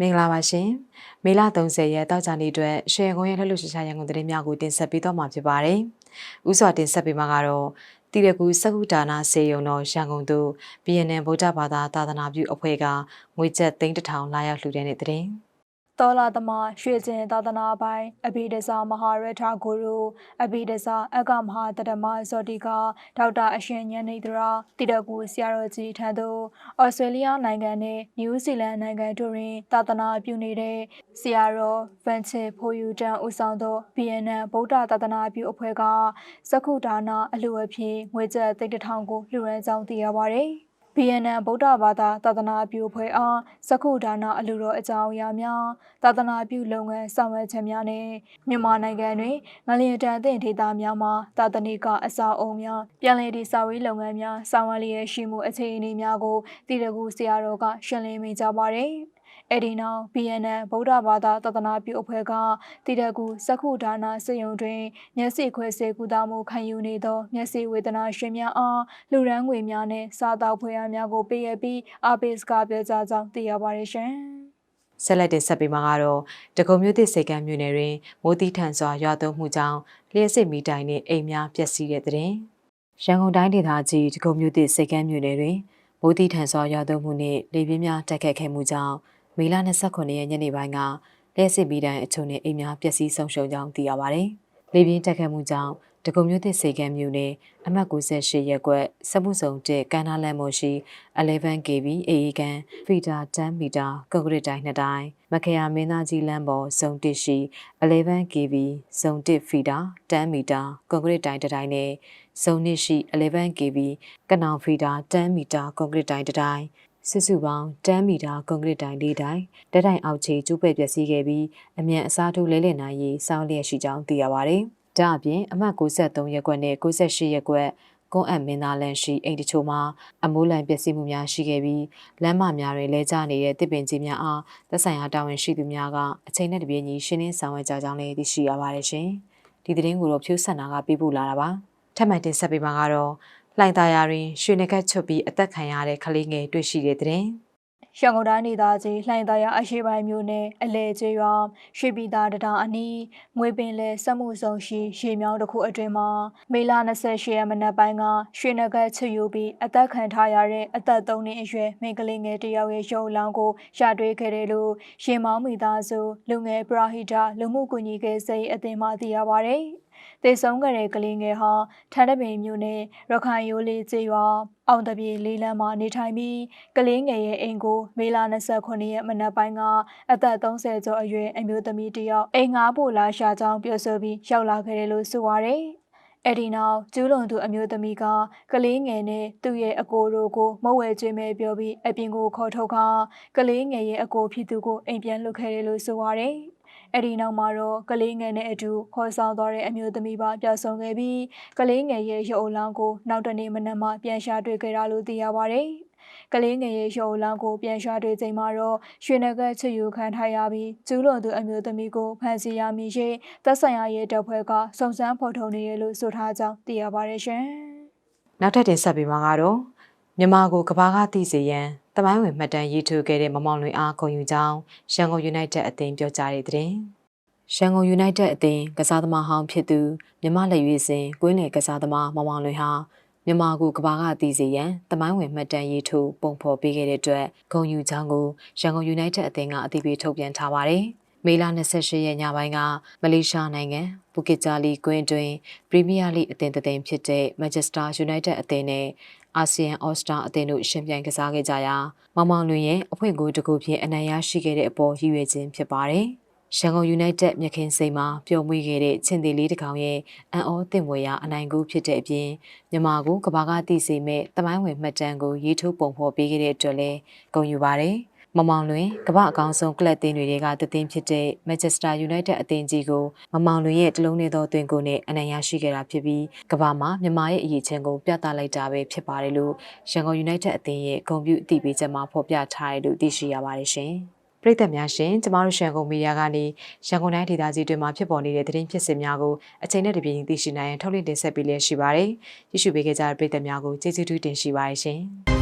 မင်္ဂလာပါရှင်။မေလ30ရက်တောက်ကြနေ့အတွက်ရွှေကုန်းရဲ့လှလှရှာရှာရန်ကုန်သတင်းများကိုတင်ဆက်ပေးတော့မှာဖြစ်ပါတယ်။ဥစွာတင်ဆက်ပေးမှာကတော့တိရကူစကုဒါနာစေယုံတော်ရန်ကုန်သူ BNN ဗုဒ္ဓဘာသာသာသနာပြုအဖွဲ့ကငွေကျပ်3000လာရောက်လှူတဲ့တဲ့တဲ့။ တောလာသမာရွှေကျင်သာသနာပိုင်အဘိဒဇမဟာရထဂုရုအဘိဒဇအကမဟာတတမဇောတိကဒေါက်တာအရှင်ညနေတရာတိရကူဆရာတော်ကြီးထံသို့ဩစတြေးလျနိုင်ငံနဲ့နယူးဇီလန်နိုင်ငံတို့တွင်သာသနာပြုနေတဲ့ဆရာတော်ဗန်ချေဖိုယူတန်ဦးဆောင်သော BNN ဗုဒ္ဓသာသနာပြုအဖွဲ့ကစက္ခုဒါနာအလှူအဖြစ်ငွေကျပ်သိန်းတစ်ထောင်ကိုလှူဒါန်းကြောင်းသိရပါ ဗျ။ BNN ဗုဒ္ဓဘာသာသာသနာပြုအဖွဲ့အားစက္ခုဒါနအလှူတော်အကြောင်းအရာများသာသနာပြုလုပ်ငန်းဆောင်ရွက်ချက်များနဲ့မြန်မာနိုင်ငံတွင်ငလျင်တန်သင့်ဒေသများမှာသာသနိကအဆောက်အုံများပြည်내ဒီစာရေးလုပ်ငန်းများဆောင်ရွက်လျက်ရှိမှုအခြေအနေများကိုတည်တကူဆရာတော်ကရှင်းလင်းမိကြပါရယ်။ အဲ့ဒီနောက် BNN ဗုဒ္ဓဘာသာသာသနာပြုအဖွဲ့ကတည်တကူစက္ခုဒါနာစေယုံတွင်မျက်စိခွဲစေကူတာမှုခံယူနေသောမျက်စိဝေဒနာရှင်များအားလူရန်ငွေများနဲ့စားတောက်ဖွယ်ရများကိုပေးရပြီးအပိစကပြောကြားကြောင်းသိရပါတယ်ရှင်။ဆက်လက်တင်ဆက်ပေးမှာကတော့တကုံမျိုးသစ်စိတ်ကမ်းမြို့နယ်တွင်မိုးတိထန်စွာရွာသွန်းမှုကြောင့်လျှက်စစ်မီတိုင်နှင့်အိမ်များပျက်စီးတဲ့တဲ့ရန်ကုန်တိုင်းဒေသကြီးတကုံမျိုးသစ်စိတ်ကမ်းမြို့နယ်တွင်မိုးတိထန်စွာရွာသွန်းမှုနှင့်လေပြင်းများတက်ခတ်ခဲ့မှုကြောင့် မေလ29ရက်ညနေပိုင်းကလျှက်စစ်မီတိုင်အချို့နှင့်အိမ်များပျက်စီးဆုံးရှုံးကြောင်းသိရပါသည်။လေပြင်းတက်ခတ်မှုကြောင့်တကုံမျိုးသစ်စိတ်ကမ်းမြို့နယ်အမှတ်98ရပ်ကွက်စမှုစုံတဲ့ကမ်းနားလမ်းပေါ်ရှိ 11 kV အေအေကန်ဖီတာ10မီတာကွန်ကရစ်တိုင်းနှစ်တိုင်းမခရမင်းသားကြီးလမ်းပေါ်ဇုံ1ရှိ 11 kV ဇုံ1ဖီတာ10မီတာကွန်ကရစ်တိုင်းတစ်တိုင်းနဲ့ဇုံ2ရှိ 11 kV ကနောင်ဖီတာ10မီတာကွန်ကရစ်တိုင်းတစ်တိုင်း စစ်စုပေါင်း10မီတာကွန်ကရစ်တိုင်း၄တိုင်းတက်တိုင်အောက်ခြေကျူးပဲ့ပျက်စီးခဲ့ပြီးအမြန်အစားထိုးလဲလှယ်နိုင်ရေးစောင်းလျက်ရှိကြောင်းသိရပါတယ်။ဒါအပြင်အမှတ်63ရပ်ကွက်နဲ့68ရပ်ကွက်ကွန်အပ်မင်းသားလန်ရှိအိမ်တချို့မှာအမိုးလန်ပျက်စီးမှုများရှိခဲ့ပြီးလမ်းမများတွင်လဲကျနေတဲ့တစ်ပင်ကြီးများအားသက်ဆိုင်ရာတာဝန်ရှိသူများကအချိန်နဲ့တပြေးညီရှင်းလင်းဆောင်ရွက်ကြကြောင်းလည်းသိရှိရပါတယ်ရှင်။ဒီသတင်းကိုတော့ဖြိုးဆန္နာကပေးပို့လာတာပါ။ထပ်မံတင်ဆက်ပေးမှာကတော့ လှိုင်သာယာတွင်ရွှေနဂတ်ချွတ်ပြီးအသက်ခံရတဲ့ကလေးငယ်တွေ့ရှိတဲ့တဲ့ရန်ကုန်တိုင်းဒေသကြီးလှိုင်သာယာအရှိပိုင်းမြို့နယ်အလဲကျေးရွာရွှေပြည်သာတံအနီးငွေပင်လဲစက်မှုဆောင်ရှိရေမြောင်းတစ်ခုအတွင်းမှာမေလ28ရက်မနက်ပိုင်းကရွှေနဂတ်ချယူပြီးအသက်ခံထားရတဲ့အသက်3နှစ်အရွယ်မိန်းကလေးငယ်တစ်ယောက်ရဲ့ရုပ်လောင်းကိုရတွေ့ခဲ့တယ်လို့ရေမောင်းမိသားစုလူငယ်ပရာဟိတလူမှုကူညီရေးစိတ်အသင်းမှသိရပါဗျ။ သေဆုံးခဲ့တဲ့ကလေးငယ်ဟာထန်းတပင်မြို့နယ်ရခိုင်ရိုးလေးကျေးရွာအောင်တပြေလေးလမ်းမှာနေထိုင်ပြီးကလေးငယ်ရဲ့အိမ်ကိုမေလ29ရက်မနက်ပိုင်းကအသက်30ကျော်အရွယ်အမျိုးသမီးတစ်ယောက်အိမ်ငားဖို့လာရှာကြောင်းပြောဆိုပြီးရောက်လာခဲ့တယ်လို့ဆိုပါရယ်အဲ့ဒီနောက်ကျူးလွန်သူအမျိုးသမီးကကလေးငယ်နဲ့သူ့ရဲ့အကိုတို့ကိုမဝဲကျွေးမဲ့ပြောပြီးအပြင်ကိုခေါ်ထုတ်ခါကလေးငယ်ရဲ့အကိုဖြစ်သူကိုအိမ်ပြန်လွတ်ခဲ့တယ်လို့ဆိုပါရယ် အဲ့ဒီနောက်မှာတော့ကလေးငယ်နဲ့အတူခေါ်ဆောင်သွားတဲ့အမျိုးသမီးပါပျောက်ဆုံးခဲ့ပြီးကလေးငယ်ရဲ့ရုပ်အလောင်းကိုနောက်တနေ့မနက်မှပြန်ရှာတွေ့ခဲ့တာလို့သိရပါဗျ။ကလေးငယ်ရဲ့ရုပ်အလောင်းကိုပြန်ရှာတွေ့ချိန်မှာတော့ရွှေနဂတ်ချယူခံထားရပြီးကျူးလွန်သူအမျိုးသမီးကိုဖမ်းဆီးရမိရှိသက်ဆိုင်ရာရဲ့တပ်ဖွဲ့ကစုံစမ်းဖော်ထုတ်နေရလို့ဆိုထားကြောင်းသိရပါတယ်ရှင်။နောက်ထပ်တင်ဆက်ပေးမှာကတော့မြန်မာကိုကဘာကသိစေရန် တမိုင်းဝင်မှတ်တမ်းရေးထိုးခဲ့တဲ့မမောင်လွင်အားဂုဏ်ယူကြောင်းရန်ကုန် United အသင်းပြောကြားတဲ့တဲ့ရန်ကုန် United အသင်းကစားသမားဟောင်းဖြစ်သူမြမလက်ရွေးစင်ကွင်းလယ်ကစားသမားမောင်မောင်လွင်ဟာမြန်မာကိုကဘာကတည်စေရန်တမိုင်းဝင်မှတ်တမ်းရေးထိုးပုံဖော်ပေးခဲ့တဲ့အတွက်ဂုဏ်ယူကြောင်းကိုရန်ကုန် United အသင်းကအသိပေးထုတ်ပြန်ထားပါတယ်။မေလ28ရက်ညပိုင်းကမလေးရှားနိုင်ငံဘူကစ်ဂျာလီကွင်းတွင်ပရီးမီးယားလိအသင်းတစ်သင်းဖြစ်တဲ့ Manchester United အသင်းနဲ့ အာဆီယံအော်စတာအသင်းတို့ရှင်ပြိုင်ကစားခဲ့ကြရာမောင်မောင်လွင်ရဲ့အဖွင့်ကိုတကူဖြင့်အနိုင်ရရှိခဲ့တဲ့အပေါ်ရည်ရွယ်ခြင်းဖြစ်ပါတယ်။ရန်ကုန် United မြခင်စိန်မှာပျော်မွေ့ခဲ့တဲ့ချင်းသေးလေးတစ်ကောင်ရဲ့အန်အောတင်ဝေရအနိုင်ကူဖြစ်တဲ့အပြင်မြန်မာကိုကဘာကတည်စေမဲ့တမိုင်းဝင်မှတ်တမ်းကိုရေးထိုးပုံဖော်ပေးခဲ့တဲ့အတွက်လည်းဂုဏ်ယူပါတယ်။ မမောင်လွင်ကမ္ဘာအကောင်ဆုံးကလပ်သင်းတွေကတသင်းဖြစ်တဲ့ Manchester United အသင်းကြီးကိုမမောင်လွင်ရဲ့တလုံးနေသောသွင်းကိုနဲ့အနိုင်ရရှိခဲ့တာဖြစ်ပြီးကမ္ဘာမှာမြန်မာရဲ့အရေးချင်းကိုပြသလိုက်တာပဲဖြစ်ပါတယ်လို့ရန်ကုန် United အသင်းရဲ့ဂုဏ်ပြုအတည်ပြုချက်မှာဖော်ပြထားတယ်လို့သိရှိရပါတယ်ရှင်။ပရိသတ်များရှင်ကျမတို့ရှန်ကုန်မီဒီယာကနေရန်ကုန်တိုင်းဒေသကြီးတွင်မှဖြစ်ပေါ်နေတဲ့သတင်းဖြစ်စဉ်များကိုအချိန်နဲ့တပြေးညီသိရှိနိုင်ရန်ထုတ်လွှင့်တင်ဆက်ပေးလျက်ရှိပါတယ်။ကြည့်ရှုပေးကြတဲ့ပရိသတ်များကိုကျေးဇူးတင်ရှိပါတယ်ရှင်။